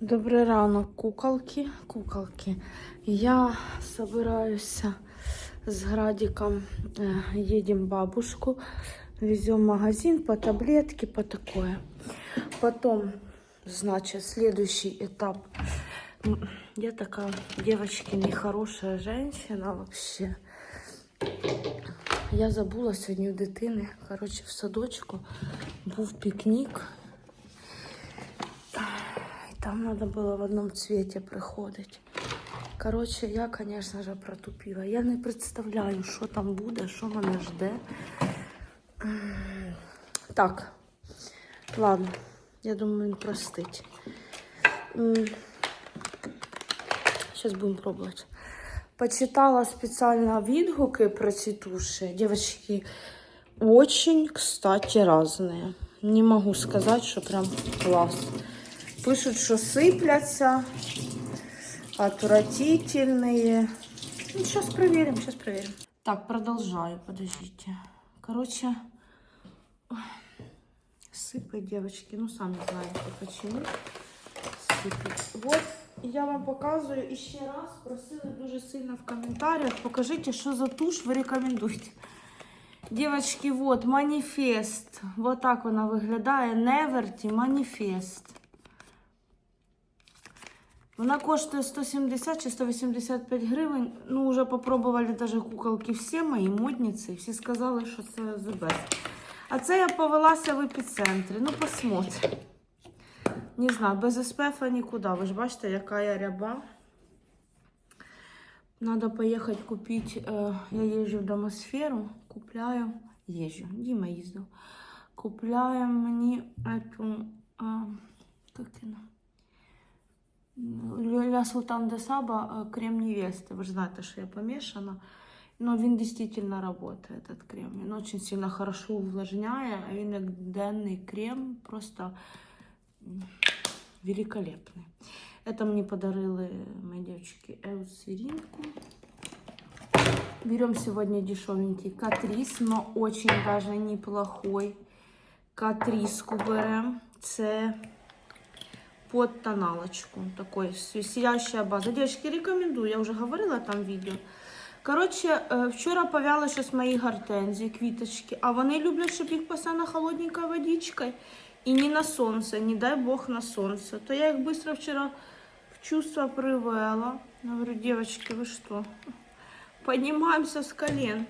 Добрий ранок, куколки, куколки. Я собираюсь с Градиком, едем бабушку, везем магазин по таблетки, по такое. Потом, значит, следующий этап. Я такая, девочки, нехорошая женщина вообще. Я забула сьогодні у дитини, коротше, в садочку був пікнік. Треба було в одному цвіті приходити. Коротше, я, звісно ж, протупила. Я не представляю, що там буде, що мене жде. Так, ладно, я думаю, він простить. Зараз будемо пробувати. Почитала специально відгуки про ці туші. Девочки, очень, кстати, разные. Не могу сказать, что прям класс. Пишут, что сыплятся, отвратительные. Ну, сейчас проверим, сейчас проверим. Так, продолжаю, подождите. Короче, ой, сыпать, девочки, ну, сами знаете, почему сыпать. Вот, я вам показую і ще раз. Просили дуже сильно в коментарях. Покажите, що за тушь ви рекомендуєте. Девочки, вот маніфест. Вот так вона виглядає. Неверті маніфест. Вона коштує 170 чи 185 гривень. Ну, вже попробували даже куколки всі мої модниці. Всі сказали, що це the best. А це я повелася в епіцентрі. Ну, посмотрим. Не знаю, без СПФ нікуди. Ви ж бачите, яка я ряба. Надо поехать купить. Э, я езжу в домосферу, купляю. Езжу, Дима ездил. Купляю мне эту. А, как она? Ля Султан де Саба э, крем невесты. Вы же знаете, что я помешана. Но він действительно работает, этот крем. Він очень сильно хорошо увлажняє. а Він як денний крем, просто м, великолепный. Это мне подарили мои девочки Эусиринку. Берем сегодня дешевенький Катрис, но очень даже неплохой. Катриску берем. Це под тоналочку. Такой сиящая база. Девочки, рекомендую. Я уже говорила там видео. Коротше, е, вчора повяли щось мої гортензії, квіточки, а вони люблять, щоб їх постійно холодненькою водичкою. І не на сонце, не дай Бог на сонце. То я їх швидко вчора в чувство привела. Говорю, девочки, ви що? Поднимаемся с колен.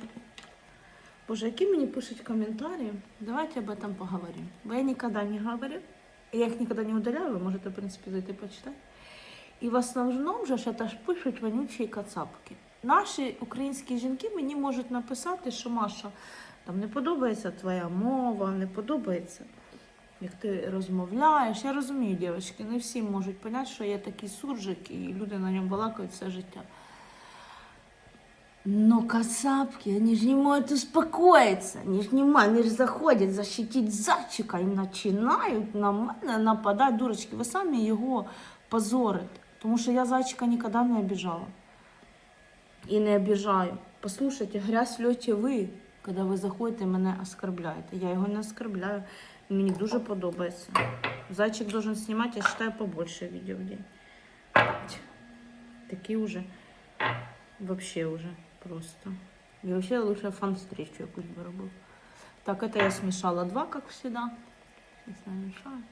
Боже, які мені пишуть коментарі? Давайте об этом поговорим. Бо я ніколи не говорю. Я їх ніколи не удаляю, ви можете, в принципі, зайти почитати. І в основному же ж це ж пишуть вонючі кацапки. Наші українські жінки мені можуть написати, що Маша, там не подобається твоя мова, не подобається, як ти розмовляєш. Я розумію, дівчатки, не всі можуть поняти, що є такий суржик, і люди на ньому балакають все життя. Но кацапки, они же не могут успокоиться. Они же не могут, они же заходят защитить зайчика і починають на мене нападати. Дурочки, ви самі його позорите. Тому що я зайчика ніколи не обіжала. І не обіжаю. Послухайте, грязь льоті ви, коли ви заходите мене оскорбляєте. Я його не оскорбляю. Мені дуже подобається. Зайчик должен знімати, я вважаю, побольше відео в день. Такі уже. Вообще уже просто. И вообще лучше фан-встречу якусь бы робив. Так, это я смешала два, как всегда. Сейчас я.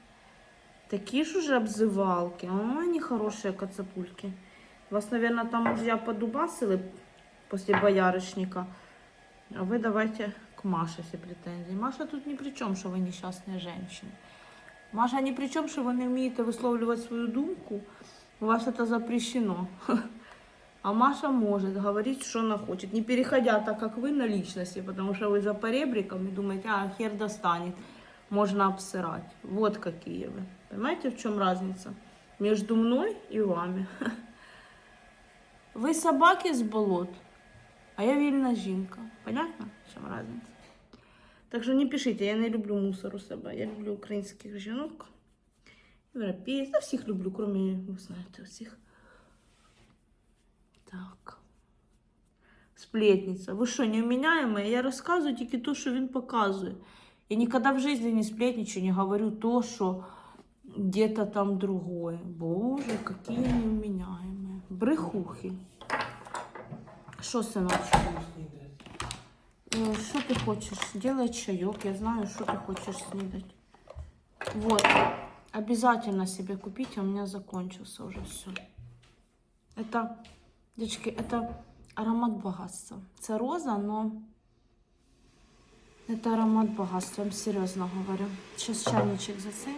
Такие же уже обзывалки. О, они хорошие кацапульки. Вас, наверное, там мужья подубасили после боярышника. А вы давайте к Маше все претензии. Маша тут ни при чем, что вы несчастные женщины. Маша ни при чем, что вы не умеете висловлювати свою думку. У вас это запрещено. А Маша может говорить, что она хочет, не переходя так, как вы, на личности, потому что вы за поребриком и думаете, а, хер достанет, можно обсирать. Вот какие вы. Понимаете, в чем разница между мной и вами? Вы собаки с болот, а я вільна жінка. Понятно, в чем разница? Так що не пишите, я не люблю мусор у себе. Я люблю українських жінок, європейців, та всіх люблю, кроме, ви знаєте, всіх. Сплетниця. Ви що, неуміняємі? Я розказую тільки то, що він показує. Я ніколи в житті не сплетничаю, не говорю то, що где-то там другое. Боже, какие они вменяемые. Брехухи. Що, синочку? Э, Что ты хочешь? Делай чаек. Я знаю, что ты хочешь снидать. Вот. Обязательно себе купите. У меня закончился уже все. Это, девочки, это аромат богатства. Це роза, но это аромат богатства. Я вам серьезно говорю. Сейчас чайничек за цей.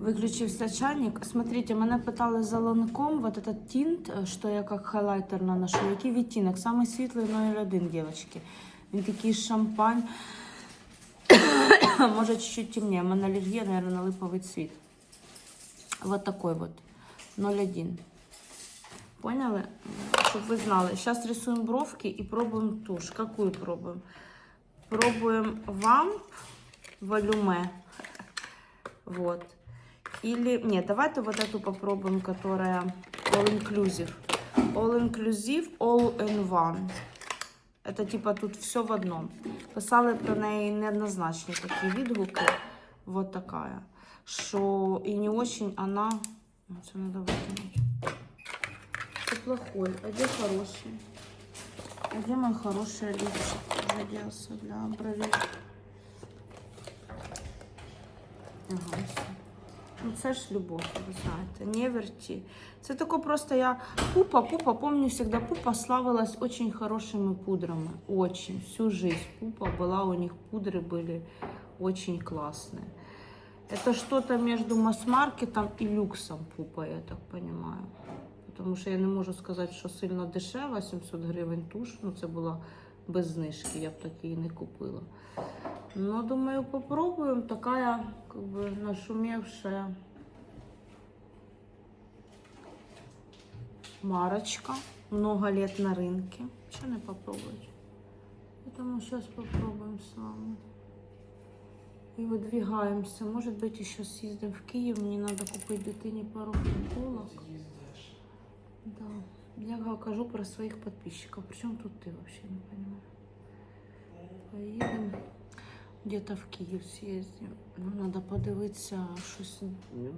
Виключився чайник. Смотрите, мене питали за ланком, вот этот тинт, е, що я як хайлайтер наношу. Який відтінок? Самий світлий 01, дівчатки. Він такий шампань. Може, чуть-чуть темнее. У мене алергія, наверное, на липовий цвіт. Вот такой вот. 01. Поняли? Щоб ви знали. Сейчас рисуем бровки и пробуем тушь. Какую пробуем? Пробуем вамп волюме. Вот. Или, нет, давайте вот эту попробуем, которая all inclusive. All inclusive, all in one. Это типа тут все в одном. Писали про неї неоднозначні такі відгуки. Вот такая. Що і не очень она... Це надо викинуть. Це плохой, а де хороший? А где мой хороший липчик? Заделся для бровей. Ага. Ну, це ж любов, ви знаєте, не верті. Це тако просто я пупа, пупа, помню всегда, пупа славилась очень хорошими пудрами. Очень. Всю жизнь пупа была, у них пудры были очень классные. Это что-то между масс-маркетом и люксом пупа, я так понимаю. Тому що я не можу сказати, що сильно дешева, 700 гривень туш. Ну, це була без знижки, я б так її не купила. Ну, думаю, попробуем. Такая, как бы, нашумевшая марочка. Много лет на рынке. Что не попробовать? Поэтому сейчас попробуем с вами. И выдвигаемся. Может быть, еще съездим в Киев. Мне надо купить дитине пару футболок. Да. Я кажу про своих подписчиков. Причем тут ты вообще не понимаю. Поедем. Где-то в Київ съездим. Ну, надо подивитися щось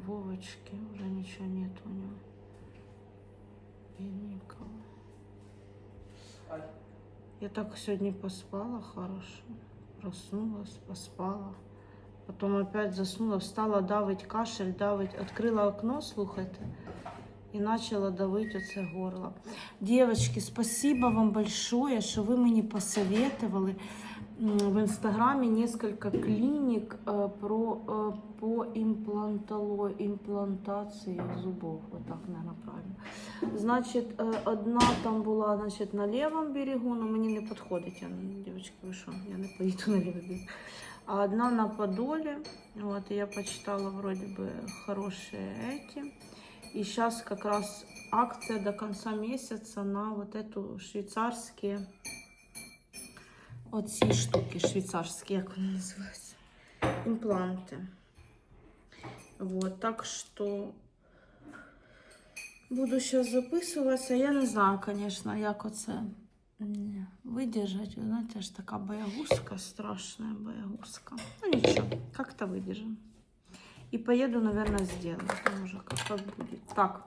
Вовочки. Вже нічого нет у нього. Бідненького. Я так сьогодні поспала хорошо. Проснулась, поспала. Потом опять заснула, встала, давить кашель, давить. Открыла окно, слухайте. І почала давити оце горло. Девочки, спасибо вам большое, що ви мені посоветовали м, в инстаграме несколько клиник э, про, э, по имплантало, имплантации зубов. Вот так, наверное, правильно. Значит, э, одна там була значит, на левом берегу, но мені не підходить. Я, девочки, ви що, я не поїду на лівий берег. А одна на Подоле. Вот, и я почитала вроде бы хорошие эти. И сейчас как раз акция до конца месяца на вот эту швейцарские оці штуки швейцарські, як вони називаються, імпланти. Вот, так що буду зараз записуватися. Я не знаю, звісно, як оце м, видержать. Ви знаєте, ж така боягузка, страшна боягузка. Ну нічого, як-то видержим. И поеду, наверное, сделаю. Там уже как, как будет. Так.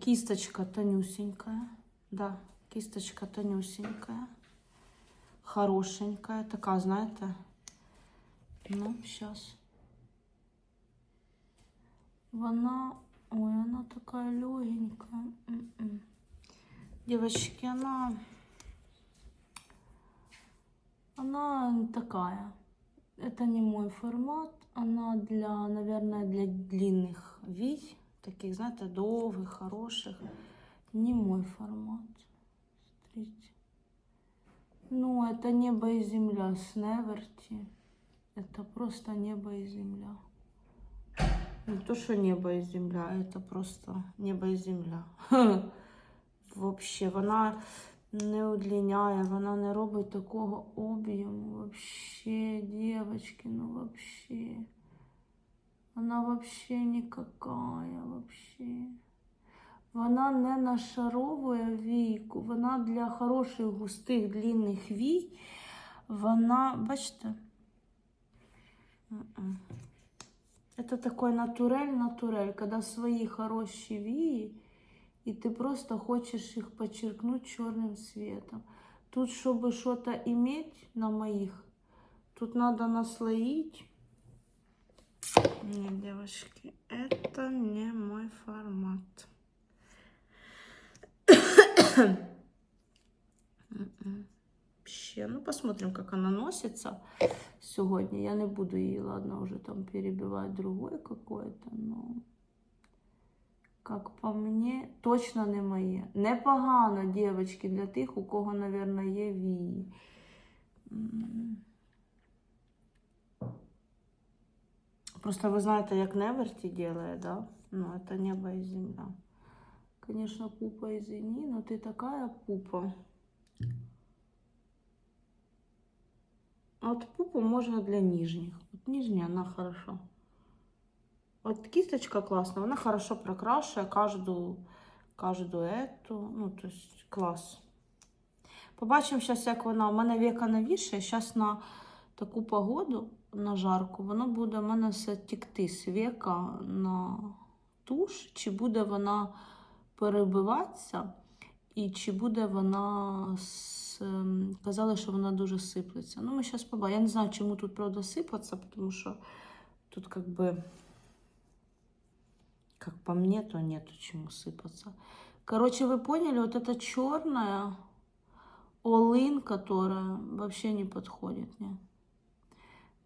Кисточка тонюсенькая. Да, кисточка тонюсенькая. Хорошенькая. Такая, знаете. Ну, сейчас. Вона... Ой, она такая легенькая. М-м. Девочки, она... Она такая. Это не мой формат. Она для, наверное, для длинных вий. Таких, знаете, долгих, хороших. Не мой формат. Смотрите. Ну, это небо и земля с Неверти. Это просто небо и земля. Не то, что небо и земля, это просто небо и земля. Вообще, вона не удлиняє, вона не робить такого об'єму. Вообще, девочки, ну вообще. Вона вообще никакая, вообще. Вона не нашаровує війку, вона для хороших, густих, длинних вій. Вона, бачите. Это такой натурель-натурель, когда свои хорошие вии, и ты просто хочешь их подчеркнуть черным цветом. Тут, чтобы что-то иметь на моих, тут надо наслоить. Нет, девочки, это не мой формат. М-м. Вообще, ну посмотрим, как она носится сегодня. Я не буду її, ладно, уже там перебивать другой какой-то, но как по мне, точно не моє. Непогано, дівчатки, для тих, у кого, наверное, є вії. Просто ви знаєте, як Неверті делает, да? Ну, это небо и земля. Конечно, пупа, извини, но ты такая пупа. А Вот пупу можно для нижних. Вот нижняя, она хорошо. Вот кисточка классная, она хорошо прокрашивает каждую, каждую эту. Ну, то есть класс. Побачимо зараз, як вона. У мене віка навіше. Зараз на таку погоду, на жарку, воно буде в мене все тікти з віка на туш, чи буде вона перебиватися, і чи буде вона з... ем, казали, що вона дуже сиплеться. Ну, ми зараз побачимо. Я не знаю, чому тут правда сипаться, тому що тут бы, как по мне, то нету чему сыпаться. Короче, вы поняли, вот эта черная олын, которая вообще не подходит мне.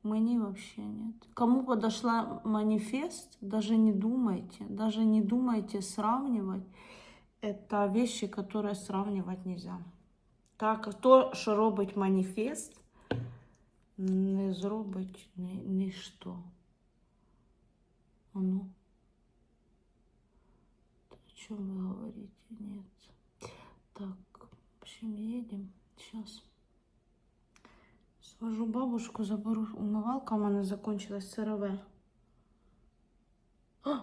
Мне вообще нет. Кому подошла манифест, даже не думайте, даже не думайте сравнивать. Это вещи, которые сравнивать нельзя. Так, то, що робить маніфест, не зробить ні, ніщо. А ну. Чем вы говорите? Нет. Так, в общем, едем. Сейчас. Свожу бабушку, заберу. Умивалка у мене закончилась сирове. А!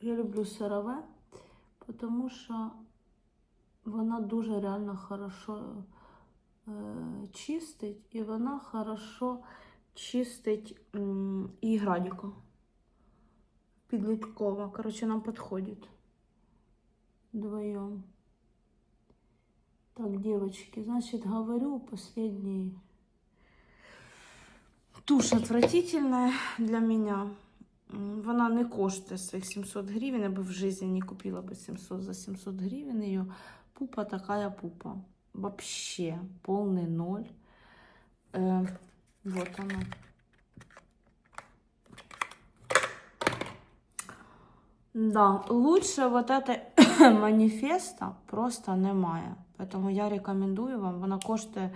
Я люблю сирове, тому що вона дуже реально хорошо е, чистить, і вона хорошо чистить м, і градіку. Підліткова. Короче, нам підходить. Вдвоем. Так, девочки, значит, говорю последний. Тушь отвратительная для меня. М, Вона не коштує своїх 700 гривень, я би в житті не купила бы 700 за 700 гривен ее. Пупа такая пупа. Вообще полный ноль. Э, вот она. Да, лучше вот этой маніфеста просто немає. Поэтому я рекомендую вам. Вона коштує,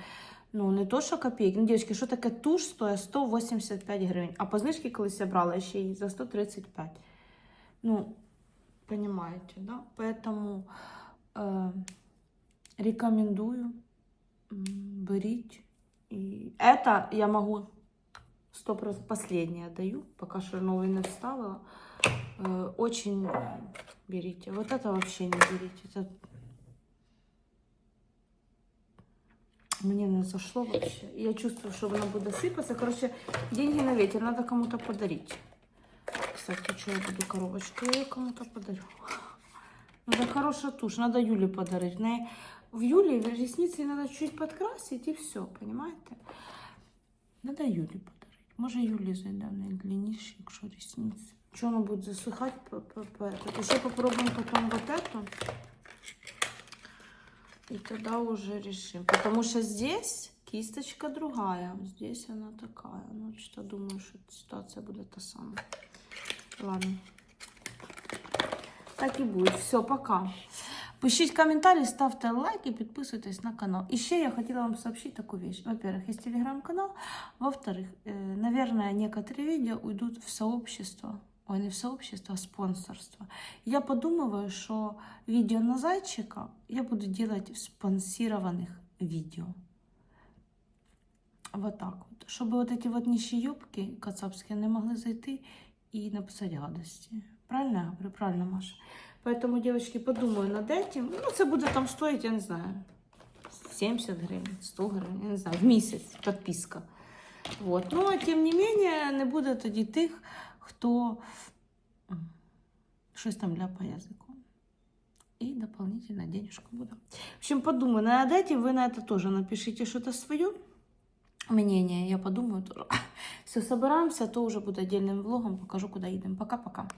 ну, не то, що копійки. Ну, дівчатки, що таке туш стоїть 185 гривень. А по знижці колись я брала ще її за 135. Ну, понимаете, да? Поэтому э, рекомендую. М, Беріть. И это я могу 100% последнее даю, пока что новый не вставила. Э, Очень берите. Вот это вообще не берите. Это мне не зашло вообще. Я чувствую, что она будет сыпаться. Короче, деньги на ветер. Надо кому-то подарить. Кстати, что я буду коробочку? Я ее кому-то подарю. Надо хорошая тушь. Надо Юле подарить. В, неї- в Юле ресницы надо чуть подкрасить и все, понимаете? Надо Юле подарить. Може Юлі зайде в неї длинніші, якщо ресниці. Що воно буде засихати? п- п- п- этот. Еще попробуем потом вот эту. И тогда уже решим. Потому что здесь кисточка другая. Здесь она такая. Ну, что думаю, что ситуация будет та самая. Ладно. Так и будет. Все, пока. Пишіть комментарии, ставьте лайки, підписуйтесь на канал. І ще я хотела вам сообщить такую вещь. Во-первых, есть телеграм-канал. Во-вторых, э, наверное, некоторые видео уйдут в сообщество. Ой, не в сообщество, а спонсорство. Я подумываю, что видео на зайчика я буду делать в спонсированных видео. Вот так вот. Чтобы вот эти вот нищеёбки кацапские не могли зайти и написать гадости. Правильно я говорю? Правильно, Маша? Поэтому, девочки, подумаю над этим. Ну, це буде там стоїть, я не знаю, 70 гривень, 100 гривень, я не знаю, в місяць підписка. Вот. Ну, тим не менее, не буде тоді тих, хто м, щось там ляпає язиком. И дополнительно денежка буде. В общем, подумай, найдете, вы на это тоже напишите что-то свое мнение, я подумаю тоже. Все, собираемся, то уже будет отдельным влогом, покажу, куда едем. Пока-пока.